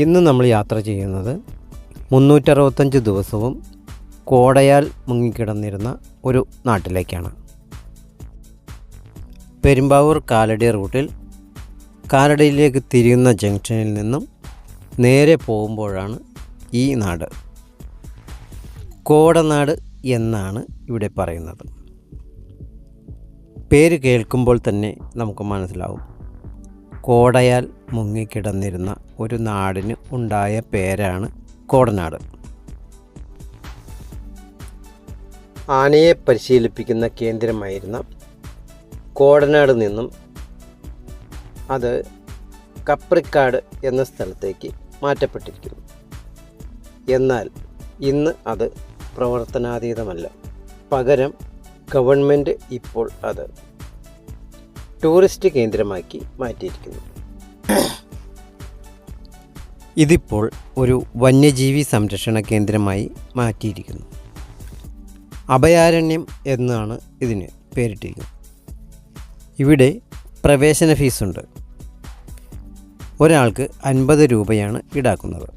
ഇന്ന് നമ്മൾ യാത്ര ചെയ്യുന്നത് മുന്നൂറ്ററുപത്തഞ്ച് ദിവസവും കോടയാൽ മുങ്ങിക്കിടന്നിരുന്ന ഒരു നാട്ടിലേക്കാണ്. പെരുമ്പാവൂർ കാലടി റൂട്ടിൽ കാലടിയിലേക്ക് തിരിയുന്ന ജംഗ്ഷനിൽ നിന്നും നേരെ പോകുമ്പോഴാണ് ഈ നാട്. കോടനാട് എന്നാണ് ഇവിടെ പറയുന്നത്. പേര് കേൾക്കുമ്പോൾ തന്നെ നമുക്ക് മനസ്സിലാവും. കോടയാൽ മുങ്ങിക്കിടന്നിരുന്ന ഒരു നാടിന് ഉണ്ടായ പേരാണ് കോടനാട്. ആനയെ പരിശീലിപ്പിക്കുന്ന കേന്ദ്രമായിരുന്ന കോടനാട് നിന്നും അത് കപ്രിക്കാട് എന്ന സ്ഥലത്തേക്ക് മാറ്റപ്പെട്ടിരിക്കുന്നു. എന്നാൽ ഇന്ന് അത് പ്രവർത്തനാതീതമല്ല. പകരം ഗവൺമെന്റ് ഇപ്പോൾ അത് ടൂറിസ്റ്റ് കേന്ദ്രമാക്കി മാറ്റിയിരിക്കുന്നു. ഇതിപ്പോൾ ഒരു വന്യജീവി സംരക്ഷണ കേന്ദ്രമായി മാറ്റിയിരിക്കുന്നു. അഭയാരണ്യം എന്നാണ് ഇതിന് പേരിട്ടിരിക്കുന്നത്. ഇവിടെ പ്രവേശന ഫീസുണ്ട്. ഒരാൾക്ക് അൻപത് രൂപയാണ് ഈടാക്കുന്നത്.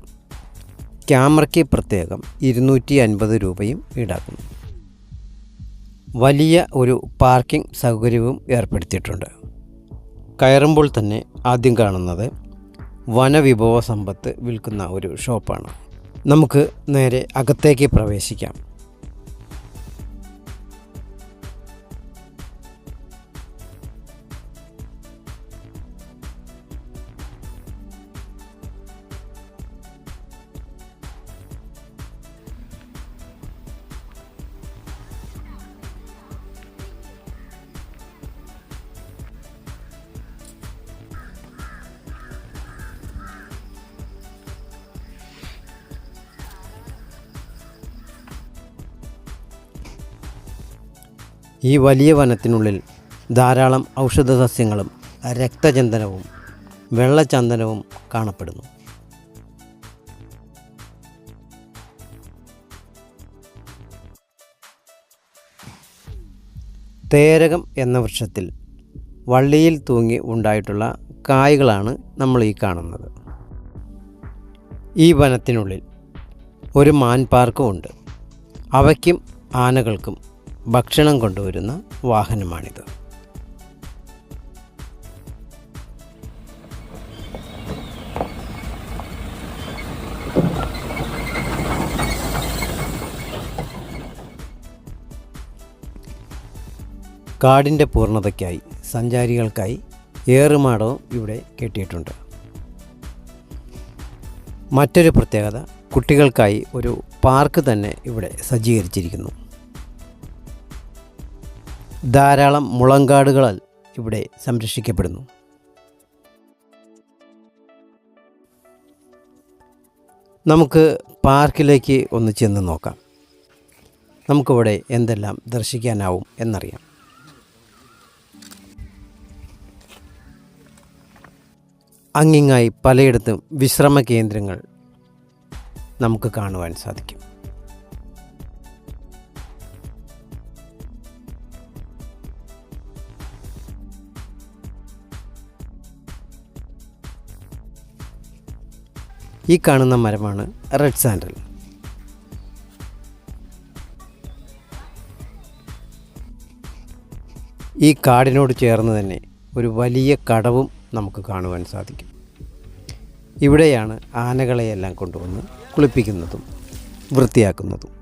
ക്യാമറയ്ക്ക് പ്രത്യേകം ഇരുന്നൂറ്റി അൻപത് രൂപയും ഈടാക്കുന്നു. വലിയ ഒരു പാർക്കിംഗ് സൗകര്യവും ഏർപ്പെടുത്തിയിട്ടുണ്ട്. കയറുമ്പോൾ തന്നെ ആദ്യം കാണുന്നത് വനവിഭവ സമ്പത്ത് വിൽക്കുന്ന ഒരു ഷോപ്പാണ്. നമുക്ക് നേരെ അകത്തേക്ക് പ്രവേശിക്കാം. ഈ വലിയ വനത്തിനുള്ളിൽ ധാരാളം ഔഷധ സസ്യങ്ങളും രക്തചന്ദനവും വെള്ളചന്ദനവും കാണപ്പെടുന്നു. തേരകം എന്ന വൃക്ഷത്തിൽ വള്ളിയിൽ തൂങ്ങി ഉണ്ടായിട്ടുള്ള കായ്കളാണ് നമ്മൾ ഈ കാണുന്നത്. ഈ വനത്തിനുള്ളിൽ ഒരു മാൻ പാർക്കും ഉണ്ട്. അവയ്ക്കും ആനകൾക്കും ഭക്ഷണം കൊണ്ടുവരുന്ന വാഹനമാണിത്. കാടിന്റെ പൂർണതയ്ക്കായി സഞ്ചാരികൾക്കായി ഏറുമാടവും ഇവിടെ കെട്ടിയിട്ടുണ്ട്. മറ്റൊരു പ്രത്യേകത കുട്ടികൾക്കായി ഒരു പാർക്ക് തന്നെ ഇവിടെ സജ്ജീകരിച്ചിരിക്കുന്നു. ധാരാളം മുളങ്കാടുകളാൽ ഇവിടെ സംരക്ഷിക്കപ്പെടുന്നു. നമുക്ക് പാർക്കിലേക്ക് ഒന്ന് ചെന്ന് നോക്കാം. നമുക്കിവിടെ എന്തെല്ലാം ദർശിക്കാനാവും എന്നറിയാം. അങ്ങിങ്ങായി പലയിടത്തും വിശ്രമ കേന്ദ്രങ്ങൾ നമുക്ക് കാണുവാൻ സാധിക്കും. ഈ കാണുന്ന മരമാണ് റെഡ് സാൻഡൽ ഈ കാടിനോട് ചേർന്ന് തന്നെ ഒരു വലിയ കടവും നമുക്ക് കാണുവാൻ സാധിക്കും. ഇവിടെയാണ് ആനകളെയെല്ലാം കൊണ്ടുവന്ന് കുളിപ്പിക്കുന്നതും വൃത്തിയാക്കുന്നതും.